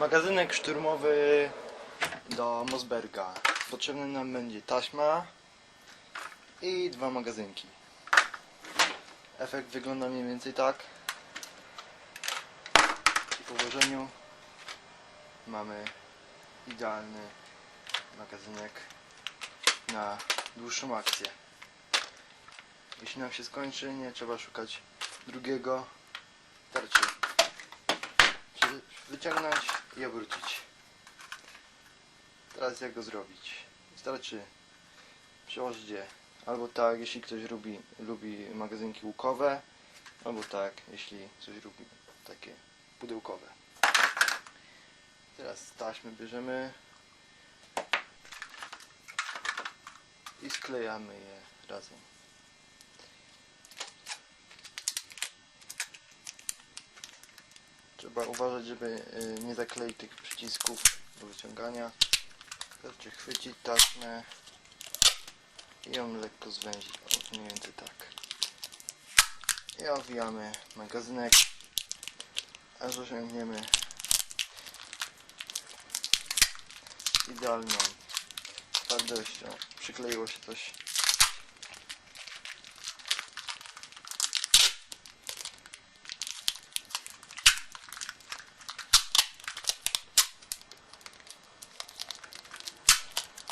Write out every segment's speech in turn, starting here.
Magazynek szturmowy do Mosberga. Potrzebny nam będzie taśma i dwa magazynki. Efekt wygląda mniej więcej tak. I po włożeniu mamy idealny magazynek na dłuższą akcję. Jeśli nam się skończy, nie trzeba szukać drugiego. Starczy Czy wyciągnąć i obrócić. Teraz jak go zrobić? Wystarczy przełożyć je albo tak, jeśli ktoś lubi, lubi magazynki łukowe, albo tak, jeśli ktoś lubi takie pudełkowe. Teraz taśmy bierzemy i sklejamy je razem. Trzeba uważać, żeby y, nie zakleić tych przycisków do wyciągania. Wystarczy chwycić taśmę i ją lekko zwęzić. O, mniej więcej tak. I owijamy magazynek, aż osiągniemy idealną twardością. Przykleiło się coś.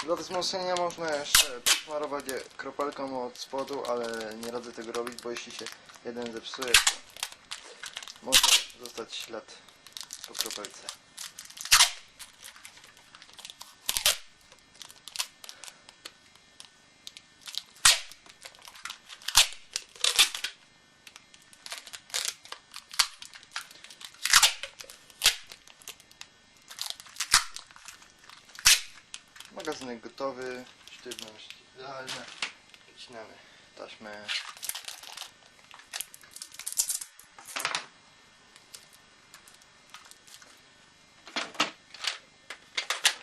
Dla wzmocnienia można jeszcze smarować je kropelką od spodu, ale nie radzę tego robić, bo jeśli się jeden zepsuje, to może zostać ślad po kropelce. Magazynek gotowy, sztywność idealna. Wycinamy taśmę.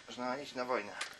Można iść na wojnę.